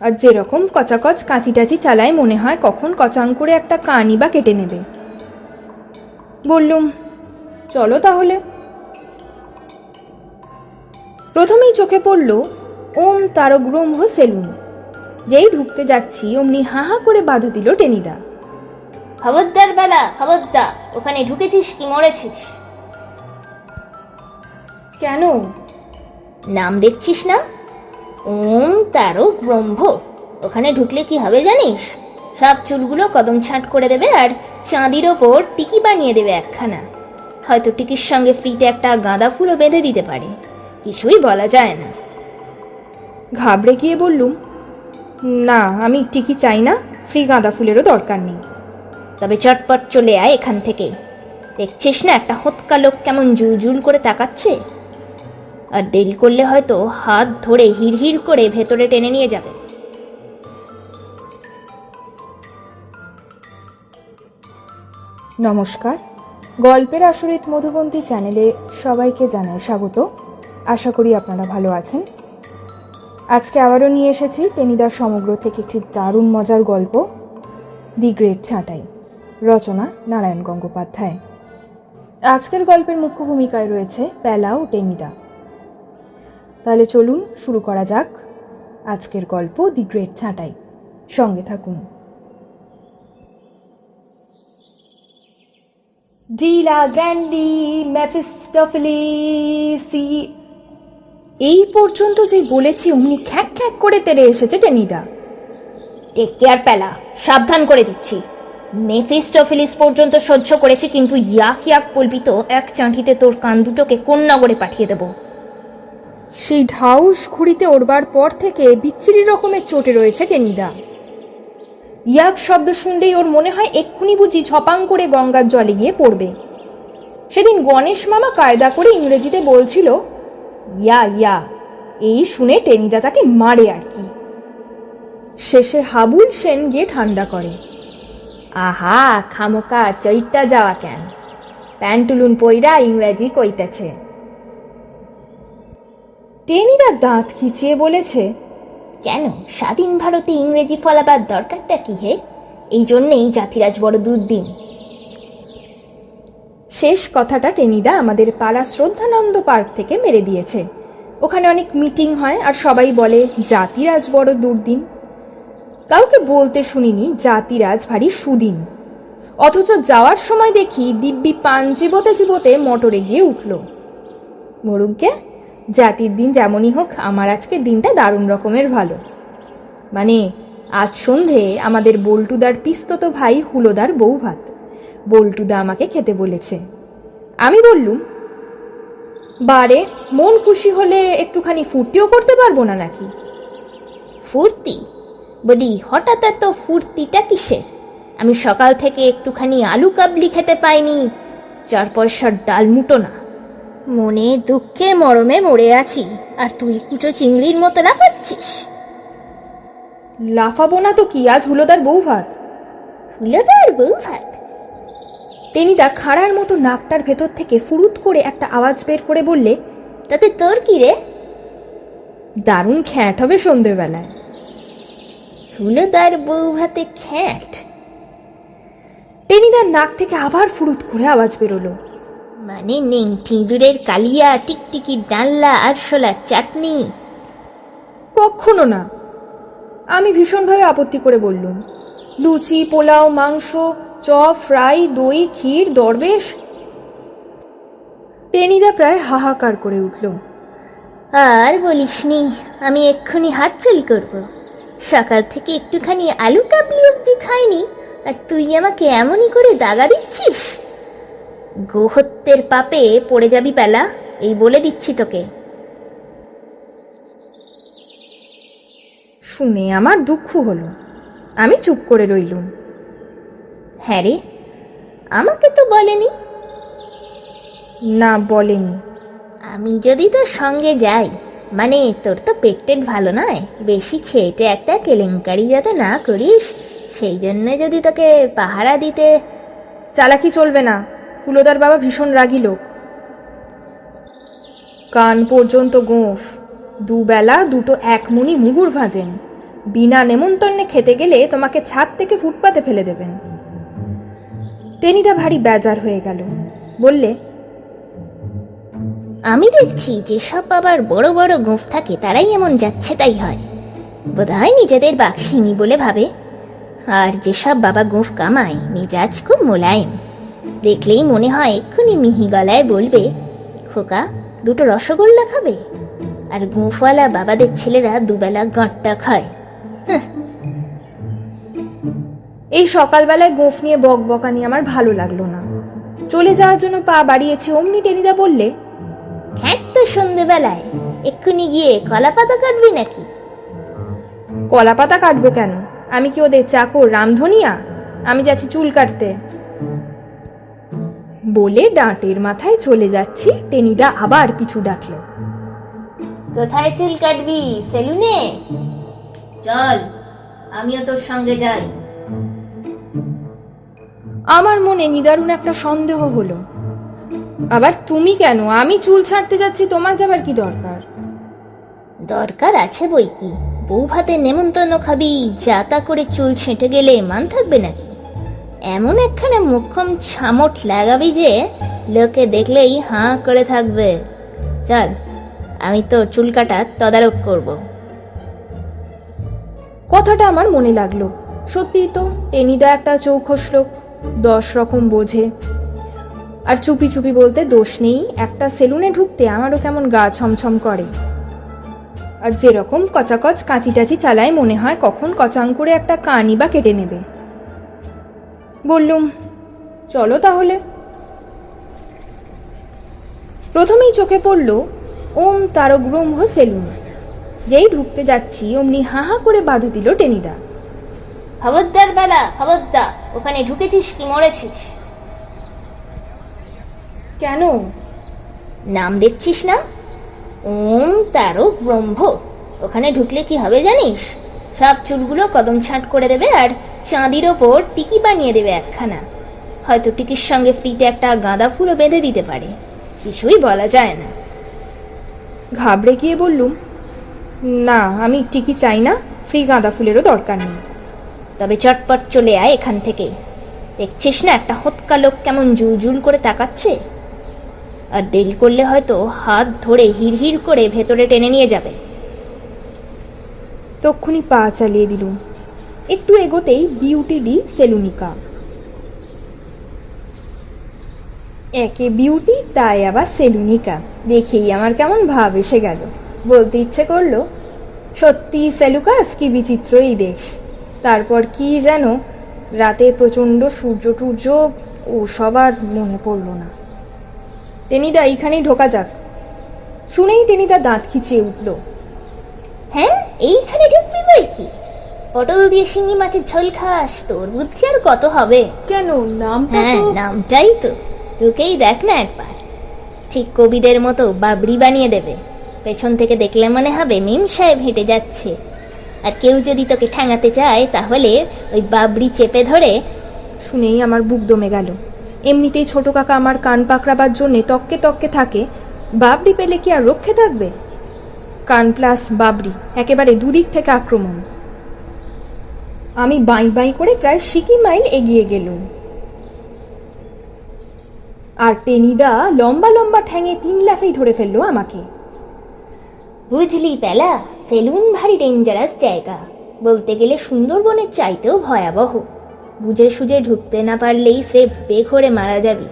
আর যেরকম কচাকচ কাঁচি টাচি চালায় মনে হয় কখন কচাং করে একটা কানি বা কেটে নেবে। বললুম চলো তাহলে। প্রথমেই চোখে পড়ল ওম তারক ব্রহ্ম সেলুন। যেই ঢুকতে যাচ্ছি অমনি হা হা করে বাধা দিল টেনিদা। খবরদার বেলা খবরদার ওখানে ঢুকেছিস কি মরেছিস? কেন? নাম দেখছিস না? ওম তারক ব্রহ্ম। ওখানে ঢুকলে কি হবে জানিস? সব চুলগুলো কদম ছাঁট করে দেবে আর চাঁদির ওপর টিকি বানিয়ে দেবে একখানা। হয়তো টিকির সঙ্গে ফ্রিতে একটা গাঁদা ফুলও বেঁধে দিতে পারে। কিছুই বলা যায় না। ঘাবড়ে গিয়ে বললুম না আমি টিকি চাই না ফ্রি গাঁদা ফুলেরও দরকার নেই। তবে চটপট চলে আয় এখান থেকে। দেখছিস না একটা হতকা লোক কেমন জুল জুল করে তাকাচ্ছে? আর দেরি করলে হয়তো হাত ধরে হিড়হিড় করে ভেতরে টেনে নিয়ে যাবে। নমস্কার। গল্পের আসরিত মধুবন্তী চ্যানেলে সবাইকে জানাই স্বাগত। আশা করি আপনারা ভালো আছেন। আজকে আবারও নিয়ে এসেছি টেনিদার সমগ্র থেকে একটি দারুণ মজার গল্প, দি গ্রেট ছাঁটাই, রচনা নারায়ণ গঙ্গোপাধ্যায়। আজকের গল্পের মুখ্য ভূমিকায় রয়েছে প্যালা ও টেনিদা। তাহলে চলুন শুরু করা যাক আজকের গল্প দি গ্রেট ছাঁটাই সঙ্গে থাকুন। ডিলা গ্র্যান্ডি মেফিস্টফিলিসি এই পর্যন্ত যে বলেছি অমনি খ্যাক খ্যাক করে তেরে এসেছে টেনিদা টেক কেয়ার পেলা সাবধান করে দিচ্ছি। মেফিস্টোফিলিস পর্যন্ত সহ্য করেছি কিন্তু ইয়াক ইয়াক বলবি তো এক চাঁঠিতে তোর কান দুটোকে কোন নগরে পাঠিয়ে দেবো? সেই ঢাউস ঘুড়িতে ওড়বার পর থেকে বিচ্ছিরি রকমের চোটে রয়েছে টেনিদা। ইয়াক শব্দ শুনলেই ওর মনে হয় এক্ষুনি বুঝি ঝপাং করে গঙ্গার জলে গিয়ে পড়বে। সেদিন গণেশ মামা কায়দা করে ইংরেজিতে বলছিল, ইয়া ইয়া, এই শুনে টেনিদা তাকে মারে আর কি। শেষে হাবুল সেন গিয়ে ঠান্ডা করে। আহা খামোকা চৈতা যাওয়া কেন? প্যান্টুলুন পইরা ইংরেজি কইতেছে। টেনিদা দাঁত খিচিয়ে বলেছে কেন? স্বাধীন ভারতে ইংরেজি ফলাবার দরকারটা কি হে? এই জন্যেই জাতিরাজ বড় দুর্দিন। শেষ কথাটা টেনিদা আমাদের পাড়া শ্রদ্ধানন্দ পার্ক থেকে মেরে দিয়েছে। ওখানে অনেক মিটিং হয় আর সবাই বলে জাতিরাজ বড় দুর্দিন। কাউকে বলতে শুনিনি জাতিরাজ ভারী সুদিন। অথচ যাওয়ার সময় দেখি দিব্যি পান চিবোতে চিবোতে মোটরে গিয়ে উঠল। মরুগকে জাতির দিন যেমনই হোক, আমার আজকে দিনটা দারুণ রকমের ভালো। মানে আজ সন্ধে আমাদের বল্টুদার পিস্তত ভাই হুলোদার বউ ভাত বল্টুদা আমাকে খেতে বলেছে। আমি বললুম, বারে, মন খুশি হলে একটুখানি ফুর্তিও করতে পারব না নাকি? ফুর্তি? বলি, হঠাৎ এত ফুর্তিটা কিসের? আমি সকাল থেকে একটুখানি আলু কাবলি খেতে পাইনি, চার পয়সার ডাল মুটো না। মনে দুঃখে মরমে মরে আছি। আর তুই কুচো চিংড়ির মতো লাফাচ্ছিস। লাফাবো না তো কি? আজ হুলোদার বউ ভাত হুলোদার বউ ভাত টেনিদা খাড়ার মতো নাকটার ভেতর থেকে ফুরুত করে একটা আওয়াজ বের করে বললে তাতে তোর কি রে? দারুণ খ্যাট হবে সন্ধেবেলায়। হুলোদার বউ ভাতে খ্যাট টেনিদার নাক থেকে আবার ফুরুত করে আওয়াজ বেরোলো। মানে নেই ঠিঁদুরের কালিয়া টিকটিকি ডাল্লা আরশোলা চাটনি। কখনো না। আমি ভীষণভাবে আপত্তি করে বললুম লুচি পোলাও মাংস চপ ফ্রাই দই ক্ষীর দরবেশ। টেনিদা প্রায় হাহাকার করে উঠল। আর বলিসনি আমি এক্ষুনি হার্ট ফেল করব। সকাল থেকে একটুখানি আলু কাবলি অব্দি খাইনি আর তুই আমাকে এমনই করে দাগা দিচ্ছিস? গোহত্যের পাপে পড়ে যাবি পেলা এই বলে দিচ্ছি তোকে। শুনে আমার দুঃখ হলো। আমি চুপ করে রইলুম। হ্যাঁ রে আমাকে তো বলেনি। না বলেনি। আমি যদি তোর সঙ্গে যাই মানে তোর তো পেট টেট ভালো নয় বেশি খেয়েটে একটা কেলেঙ্কারি যাতে না করিস সেই জন্য যদি তোকে পাহারা দিতে চালাকি চলবে না। হুলোদার বাবা ভীষণ রাগী লোক। কান পর্যন্ত গোঁফ। দুবেলা দুটো এক মুনি মুগুর ভাজেন। বিনা নেমন্তন্নে খেতে গেলে তোমাকে ছাদ থেকে ফুটপাতে ফেলে দেবেন। টেনিদা ভারী বেজার হয়ে গেল। বললে, আমি দেখছি যেসব বাবার বড় বড় গোঁফ থাকে তারাই এমন যাচ্ছে তাই হয়। বোধহয় নিজেদের বাক্সিনী বলে ভাবে। আর যেসব বাবা গোঁফ কামায়, মেজাজ খুব মোলায়েম। দেখলেই মনে হয় এক্ষুনি মিহি গলায় বলবে খোকা দুটো রসগোল্লা খাবে? আর গোঁফওয়ালা বাবাদের ছেলেরা দুবেলা গাঁটটা খায়। এই সকালবেলায় গোফ নিয়ে বক বকানি আমার ভালো লাগল না। চলে যাওয়ার জন্য পা বাড়িয়েছে অমনি টেনিদা বললে খ্যাট তো সন্ধেবেলায় এক্ষুনি গিয়ে কলা পাতা কাটবি নাকি? কলা পাতা কাটবো কেন? আমি কি ওদের চাকর রামধনিয়া? আমি যাচ্ছি চুল কাটতে। বলে ডাঁটের মাথায় চলে যাচ্ছি। টেনিদা আবার পিছু ডাকলো। কোথায় চুল কাটবি? সেলুনে? চল আমিও তোর সঙ্গে যাই। আমার মনে নিদারুণ একটা সন্দেহ হলো। আবার তুমি কেন? আমি চুল ছাড়তে যাচ্ছি তোমার যাবার কি দরকার? দরকার আছে বই কি? বউ ভাতে নেমন্তন্ন খাবি যাতা করে চুল ছেঁটে গেলে মান থাকবে নাকি? এমন একখানে মুখ্যম ছামট লাগাবি যে লোকে দেখলেই হাঁ করে থাকবে। চল, আমি তোর চুল কাটা তদারক করব। কথাটা আমার মনে লাগল। সত্যিই তো টেনিদা একটা চৌখস লোক, দশ রকম বোঝে। আর চুপি চুপি বলতে দোষ নেই, একটা সেলুনে ঢুকতে আমারও কেমন গা ছমছম করে। আর যেরকম কচাকচ কাঁচি টাচি চালায় মনে হয় কখন কচাং করে একটা কানি বা কেটে নেবে। বললুম চলো তাহলে। প্রথমেই চোখে পড়ল ওম তারক ব্রহ্ম সেলুন যেই ঢুকতে যাচ্ছি অমনি হা হা করে বাধা দিল টেনিদা। খবরদার বেলা খবরদার ওখানে ঢুকেছিস কি মরেছিস? কেন? নাম দেখছিস না? ওম তারক ব্রহ্ম ওখানে ঢুকলে কি হবে জানিস? সব চুলগুলো কদম ছাঁট করে দেবে আর চাঁদির ওপর টিকি বানিয়ে দেবে একখানা। হয়তো টিকির সঙ্গে ফ্রিতে একটা গাঁদা ফুলও বেঁধে দিতে পারে। কিছুই বলা যায় না। ঘাবড়ে গিয়ে বললুম, না, আমি টিকি চাই না, ফ্রি গাঁদা ফুলেরও দরকার নেই। তবে চটপট চলে আয় এখান থেকে। দেখছিস না একটা হতকা লোক কেমন জুল করে তাকাচ্ছে? আর দেরি করলে হয়তো হাত ধরে হিড়হিড় করে ভেতরে টেনে নিয়ে যাবে। তক্ষুনি পা চালিয়ে দিলুম। একটু এগোতেই বিউটি ডি সেলুনিকা। একে বিউটি, তাই আবার সেলুনিকা। দেখেই আমার কেমন ভাব এসে গেল। বলতে ইচ্ছে করল, সত্যি সেলুকাস কি বিচিত্র এই দেশ। তারপর কি যেন রাতে প্রচণ্ড সূর্য টূর্য ও সবার মনে পড়ল না। টেনিদা, এইখানেই ঢোকা যাক। শুনেই টেনিদা দাঁত খিচিয়ে উঠল। হ্যাঁ এইখানে ঢুকবি বই কি? পটল দিয়ে শিঙি মাছের ঝোল খাস তোর বুদ্ধি আর কত হবে? কেন? নামটা হ্যাঁ তো নামটাই তো। ঢুকেই দেখ না একবার। ঠিক কবিদের মতো বাবরি বানিয়ে দেবে। পেছন থেকে দেখলে মনে হবে মিম সাহেব হেঁটে যাচ্ছে। আর কেউ যদি তোকে ঠ্যাঙাতে চায় তাহলে ওই বাবরি চেপে ধরে শুনেই আমার বুক দমে গেল। এমনিতেই ছোট কাকা আমার কান পাকড়াবার জন্য তককে তককে থাকে। বাবরি পেলে কি আর রক্ষে থাকবে? কান প্লাস বাবরি একেবারে দুদিক থেকে আক্রমণ। আমি বাই বাই করে প্রায় সিকি মাইল এগিয়ে গেলুম। আর টেনিদা লম্বা লম্বা ঠ্যাঙে তিন লাফেই ধরে ফেলল আমাকে। বুঝলি পেলা, সেলুন ভারী ডেঞ্জারাস জায়গা। বলতে গেলে সুন্দরবনের চাইতেও ভয়াবহ। বুঝে সুঝে ঢুকতে না পারলেই সে বেঘরে মারা যাবি।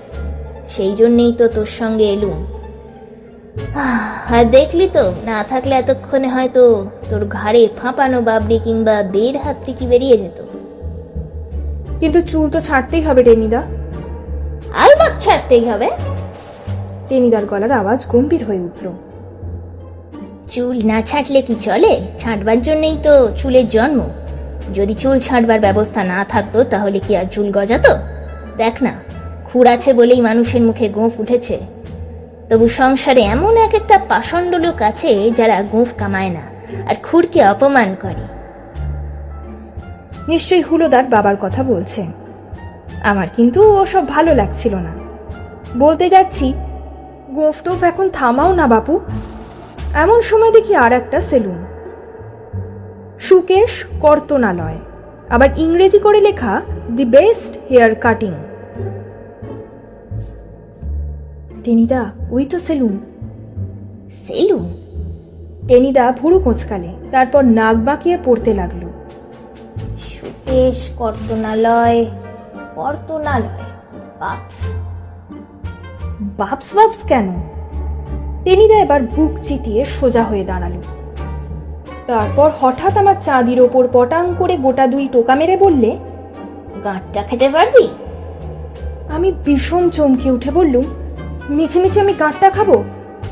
সেই জন্যেই তো তোর সঙ্গে এলুম। আর দেখলি তো না থাকলে এতক্ষণে হয়তো তোর ঘাড়ে ফাঁপানো বাবরি কিংবা দেড় হাত থেকে বেরিয়ে যেত। কিন্তু চুল তো ছাড়তেই হবে টেনিদা। আলবাত ছাড়তেই হবে? টেনিদার গলার আওয়াজ গম্ভীর হয়ে উঠল। চুল না ছাঁটলে কি চলে? ছাঁটবার জন্যই তো চুলের জন্ম। যদি চুল ছাঁটবার ব্যবস্থা না থাকতো তাহলে কি আর চুল গজাতো? দেখ না খুর আছে বলেই মানুষের মুখে গোঁফ উঠেছে। তবু সংসারে এমন এক একটা পাষণ্ড লোক আছে যারা গোঁফ কামায় না, আর খুরকে অপমান করে। নিশ্চয়ই হুলোদার বাবার কথা বলছে। আমার কিন্তু ওসব ভালো লাগছিল না। বলতে যাচ্ছি, গোফ টোফ এখন থামাও না বাপু। এমন সময় দেখি আর একটা সেলুন। সুকেশ কর্তনালয়। আবার ইংরেজি করে লেখা, the best hair cutting. Tenida ওই তো সেলুন। সেলুন? টেনিদা ভুরু কোঁচকালে তারপর নাক বাঁকিয়ে পড়তে লাগল। সুকেশ কর্তনালয় কর্তনালয় বাক্স বাপস বাপস কেন? টেনিদা এবার বুক চিতিয়ে সোজা হয়ে দাঁড়াল। তারপর হঠাৎ আমার চাঁদির ওপর পটাং করে গোটা দুই টোকা মেরে বললে গাঁটটা খেতে পারবি? আমি ভীষণ চমকে উঠে বললুম মিছিমিছি আমি গাঁটটা খাব?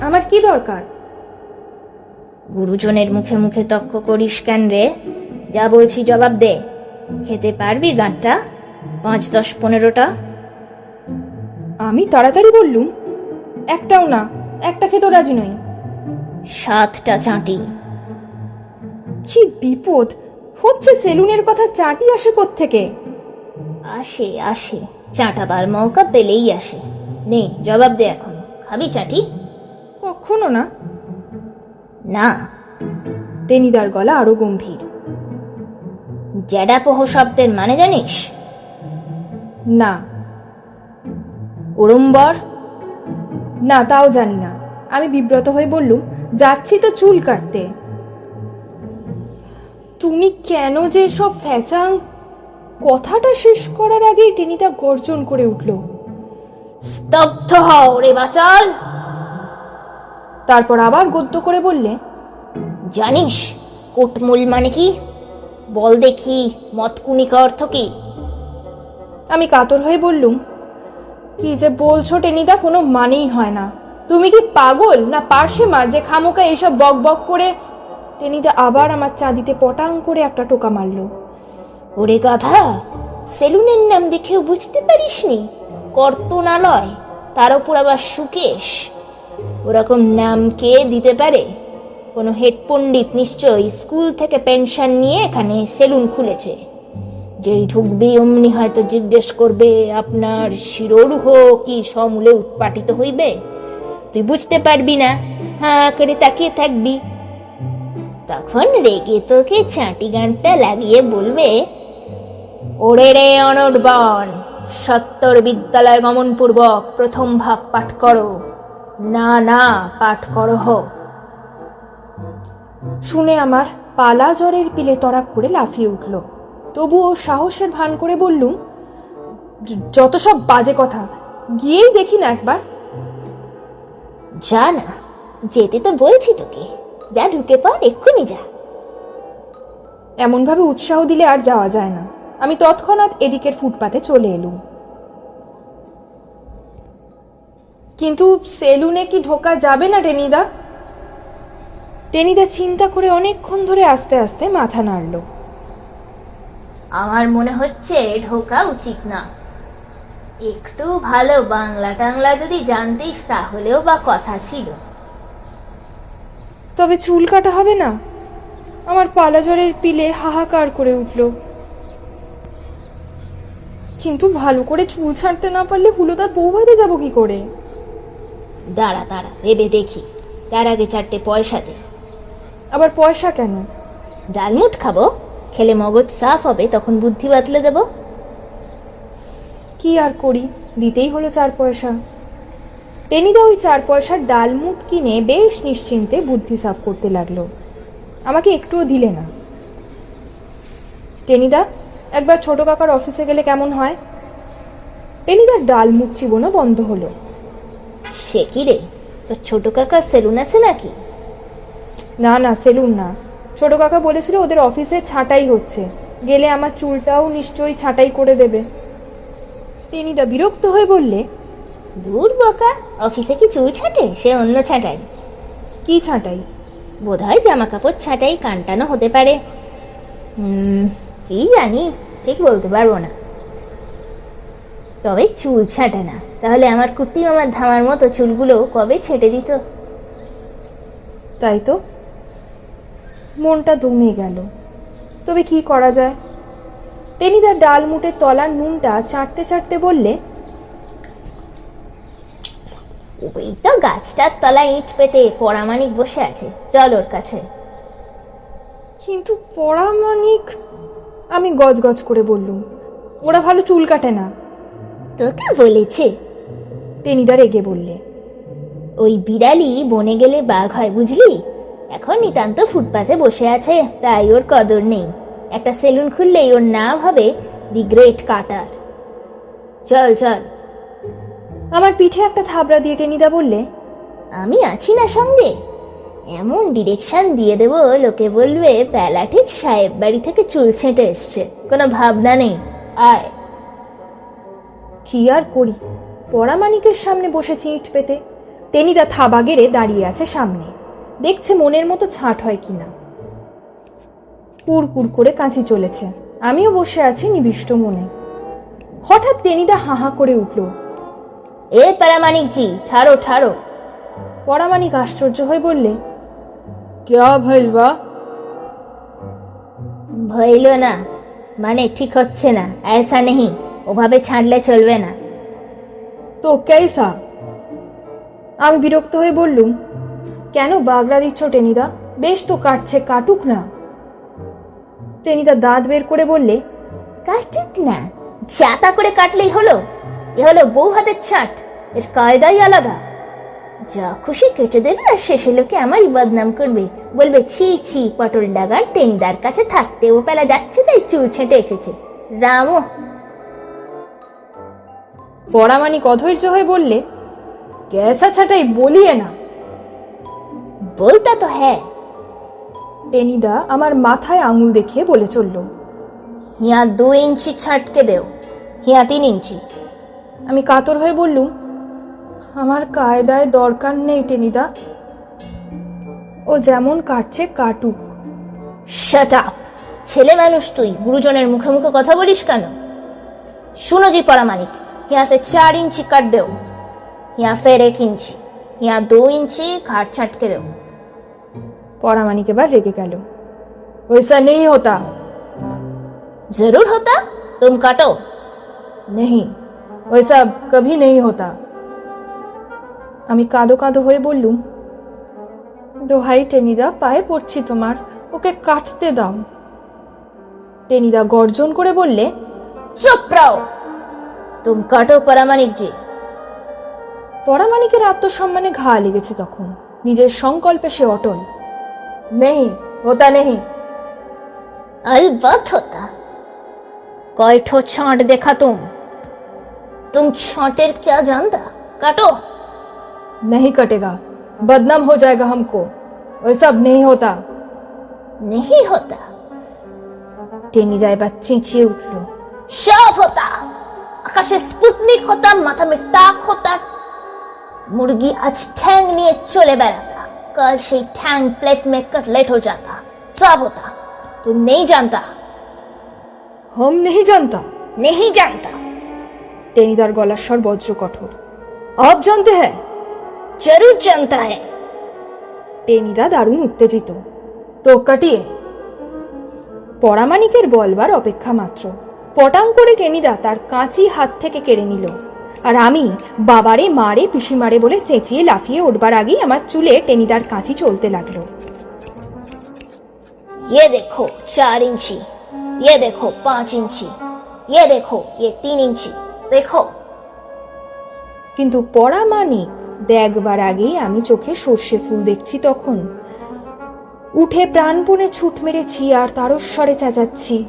আমার কি দরকার? গুরুজনের মুখে মুখে তক্ক করিস কেন রে? যা বলছি জবাব দে। খেতে পারবি গাঁটটা পাঁচ দশ পনেরোটা? আমি তাড়াতাড়ি বললুম। একটাও না একটা খেতেও রাজি নই। সাতটা চাঁটি। কি বিপদ! হচ্ছে সেলুনের কথা চাটি আসে থেকে আসে আসে। চাঁটাবার মৌকা পেলেই আসে। নে জবাব দে এখন। খাবি চাটি? কখনো না। না। টেনিদার গলা আরও গম্ভীর। জ্যাডাপোহ শব্দের মানে জানিস? না। উড়ুম্বর না তাও জানি না। আমি বিব্রত হয়ে বললুম যাচ্ছি তো চুল কাটতে। তুমি কেন যে সব ফ্যাচাং? কথাটা শেষ করার আগেই টেনিদা গর্জন করে উঠল। স্তব্ধ হও রে বাচাল। তারপর আবার গদ্য করে বললে জানিস কোটমূল মানে কি? বল দেখি মতকুনিকা অর্থ কি? আমি কাতর হয়ে বললুম কি যে বলছো টেনিদা কোনো মানেই হয় না। তুমি কি পাগল না পার্শ্বে মা যে খামোকা এসব বক বক করে? টেনিদা আবার আমার চাঁদিতে পটাং করে একটা টোকা মারলো। ওরে গাধা সেলুনের নাম দেখেও বুঝতে পারিসনি? কর্তনালয়, তার উপর আবার সুকেশ। ওরকম নাম কে দিতে পারে? কোনো হেড পণ্ডিত নিশ্চয়ই স্কুল থেকে পেনশন নিয়ে এখানে সেলুন খুলেছে। যেই ঢুকবি অমনি হয়তো জিজ্ঞেস করবে, আপনার শিরোরুহ কি সমূলে উৎপাটিত হইবে? তুই বুঝতে পারবি না। হ্যাঁ করে তাকিয়ে থাকবি। তখন রেগে তোকে চাটি গানটা লাগিয়ে বলবে, ওরে রে অনর্বণ সত্তর বিদ্যালয় গমন পূর্বক প্রথম ভাগ পাঠ করো। না না পাঠ করো শুনে আমার পালা জ্বরের পিলে তড়াক করে লাফিয়ে উঠল। তবুও সাহসের ভান করে বললুম যত সব বাজে কথা গিয়েই দেখি না একবার। যা না যেতে তো বলছি তোকে যা ঢুকে পড় এক্ষুনি যা। এমনভাবে উৎসাহ দিলে আর যাওয়া যায় না। আমি তৎক্ষণাৎ এদিকের ফুটপাতে চলে এলুম। কিন্তু সেলুনে কি ঢোকা যাবে না টেনিদা? টেনিদা চিন্তা করে অনেকক্ষণ ধরে আস্তে আস্তে মাথা নাড়ল। আমার মনে হচ্ছে ঢোকা উচিত না। একটু ভালো বাংলা টাংলা যদি জানতিস তাহলেও বা কথা ছিল। তবে চুল কাটা হবে না। আমার পালাজরের পিলে হাহাকার করে উঠল। কিন্তু ভালো করে চুল ছাড়তে না পারলে হুলোদার বউ ভাতে যাব কি করে? দাঁড়া দাঁড়া ভেবে দেখি। তার আগে চারটে পয়সা দে। আবার পয়সা কেন? ডালমুট খাব। খেলে মগজ সাফ হবে তখন বুদ্ধি বাতলে দেবো। কি আর করি? দিতেই হলো চার পয়সা। টেনিদা ওই চার পয়সার ডালমুট কিনে বেশ নিশ্চিন্তে বুদ্ধি সাফ করতে লাগল। আমাকে একটুও দিলে না। টেনিদা একবার ছোট কাকার অফিসে গেলে কেমন হয়? টেনিদার ডাল মুখ চিবনও বন্ধ হলো। সে কি রে? তোর ছোট কাকা সেলুন আছে নাকি? না না সেলুন না। ছোট কাকা বলেছিল ওদের অফিসে ছাঁটাই হচ্ছে। গেলে আমার চুলটাও নিশ্চয়ই ছাঁটাই করে দেবে। টেনিদা বিরক্ত হয়ে বললে দূর বকা অফিসে কি চুল ছাঁটে? সে অন্য ছাঁটাই। কি ছাঁটাই? বোধহয় জামা কাপড় ছাঁটাই কানটানো হতে পারে। হুম কি জানি ঠিক বলতে পারব না। তবে চুল ছাটে না। তাহলে আমার কুর্তি মামার ধামার মতো চুলগুলো কবে ছেটে দিত? তাই তো। মনটা দমে গেল। তবে কি করা যায়? টেনিদা ডাল মুটের তলার নুনটা চাটতে চাটতে বললে ওই তো গাছটার তলায় ইট পেতে পরামানিক বসে আছে। চল ওর কাছে। কিন্তু পরামানিক আমি গজগজ করে বললুম ওরা ভালো চুল কাটে না। তোকে বলেছে। টেনিদা রেগে বললে ওই বিড়ালি বনে গেলে বাঘ হয় বুঝলি? এখন নিতান্ত ফুটপাতে বসে আছে তাই ওর কদর নেই। একটা সেলুন খুললেই ওর নাম হবে দি গ্রেট কাটার। চল চল। আমার পিঠে একটা থাবড়া দিয়ে টেনিদা বললে আমি আছি না সঙ্গে। এমন ডিরেকশন দিয়ে দেব লোকে বলবে বেলা ঠিক সাহেব বাড়ি থেকে চুল ছেঁটে এসছে। কোনো ভাবনা নেই। আয়। কি আর করি? পরামানিকের সামনে বসেছি ইট পেতে টেনিদা থাবা গেড়ে দাঁড়িয়ে আছে সামনে। দেখছে মনের মতো ছাঁট হয় কিনা কুড়কুড় করে কাঁচি চলেছে। আমিও বসে আছি নিবিষ্ট মনে। হঠাৎ টেনিদা হাহা করে উঠল। এ প্যারামানিক জি ঠাড়ো ঠাড়ো পরামানিক আশ্চর্য হয়ে বললে ক্যা ভইল বা ভইল না মানে ঠিক হচ্ছে না ऐसा নেই ওভাবে ছাড়লে চলবে না তো কেসা আমি বিরক্ত হয়ে বললুম কেন বাগড়া দিচ্ছ টেনিদা বেশ তো কাটছে কাটুক না টেনিদা দাঁত বের করে বললে কাটুক না চাতা করে কাটলেই হলো এ হলো বউ হাতের ছাট এর কায়দাই আলাদা যা খুশি কেটে দেবে আর শেষে লোকে আমারই বদনাম করবে। বলবে ছি ছি পটল ডাগার টেনিদার কাছে থাকতে ও পেলা যাচ্ছে তাই চুল ছেঁটে এসেছে। রামও পরামানিক অধৈর্য হয়ে বললে ক্যাসা ছাটাই বলিয়ে না। বলতা তো হ্যাঁ। টেনিদা আমার মাথায় আঙুল দেখিয়ে বলে চলল হিয়া দু ইঞ্চি ছাটকে দেও। হিয়া তিন ইঞ্চি। আমি কাতর হয়ে বললুম আমার কায়দায় দরকার নেই টেনিদা ও যেমন কাটছে কাটুক শাট আপ ছেলে মানুষ তুই গুরুজনের মুখে মুখে কথা বলিস কেন सुनो जी परामानिक यहाँ से चार इंची कट दो यहाँ फिर एक इंची यहाँ दो इंची घाट छट के दो পরামানিক এবার রেগে গেল ওইসা নেই হতা जरूर होता तुम काटो नहीं वैसा कभी नहीं होता আমি কাঁদো কাঁদো হয়ে বললুম দোহাই টেনিদা পায়ে পড়ছি তোমার ওকে কাটতে দাও টেনিদা গর্জন করে বললে चुप रहो तुम काटो परामानिक जी পরামানিকের আত্মসম্মানে ঘা লেগেছে তখন নিজের সংকল্পে সে অটল নেই হতা নেই अलबत होता कई ठो छांट देखा तुम तुम छांटेर क्या जानता काटो नहीं कटेगा बदनाम हो जाएगा हमको वैसा अब नहीं होता नहीं होता টেনিদা এবার চেঁচিয়ে উঠল সব হতা আকাশে স্পুতনিক হতাম মাথা में টাক হতা मुर्गी आज ठैंग নিয়ে চলে বেড়াতা कल সেই ठैंग प्लेट में कटलेट हो जाता सब होता तुम नहीं जानता हम नहीं जानता नहीं जानता টেনিদার গলার স্বর বজ্র কঠোর আপ জানতে হ্যাঁ जरूर जानता है টেনিদা দারুণ উত্তেজিত তো কাটিয়ে পরামানিকের বলবার অপেক্ষা মাত্র পটাং করে টেনিদা তার কাঁচি হাত থেকে কেড়ে নিল আর আমি বাবারে মারে পিসি মারে বলে চেঁচিয়ে লাফিয়ে উঠবার আগেই আমার চুলে টেনিদার কাঁচি চলতে লাগলো ये देखो चार इंची ये देखो पांच इंची ये देखो ये तीन इंची देखो কিন্তু পরামানিক দেখবার আগেই আমি চোখে সর্ষে ফুল দেখছি তখন। উঠে প্রাণপণে ছুট মেরেছি আর তারস্বরে চেঁচাচ্ছি।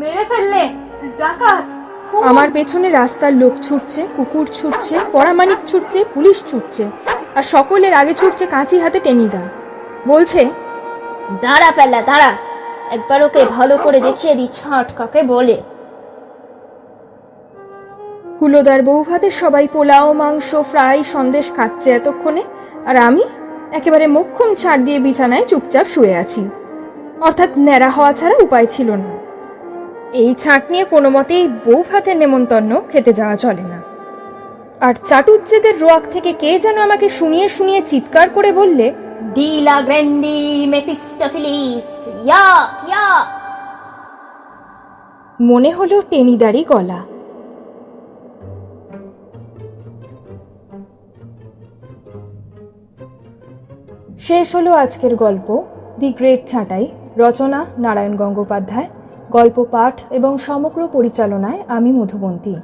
মেরে ফেললে? ডাকাত? আমার পেছনে রাস্তার লোক ছুটছে কুকুর ছুটছে পরামানিক ছুটছে পুলিশ ছুটছে আর সকলের আগে ছুটছে কাঁচি হাতে টেনিদা বলছে দাঁড়া পেলা দাঁড়া। একবার ওকে ভালো করে দেখিয়ে দি ছাঁট কাকে বলে। হুলোদার বউ ভাতের সবাই পোলাও, মাংস, ফ্রাই, সন্দেশ খাচ্ছে এতক্ষণে। আর আমি একেবারে মোক্ষম ছাড় দিয়ে বিছানায় চুপচাপ শুয়ে আছি। অর্থাৎ ন্যাড়া হওয়া ছাড়া উপায় ছিল না। এই ছাট নিয়ে কোনো মতেই বউ ভাতের নেমন্তন্ন খেতে যাওয়া চলে না। আর চাটুজ্জেদের রোয়াক থেকে কে যেন আমাকে শুনিয়ে শুনিয়ে চিৎকার করে বললে, ডিলা গ্র্যান্ডি মেফিস্টোফিলিস ইয়া ইয়া মনে হলো টেনিদারি গলা। শেষ হলো আজকের গল্প, দি গ্রেট ছাঁটাই, রচনা নারায়ণ গঙ্গোপাধ্যায়, গল্প পাঠ এবং সমগ্র পরিচালনায় আমি মধুবন্তী।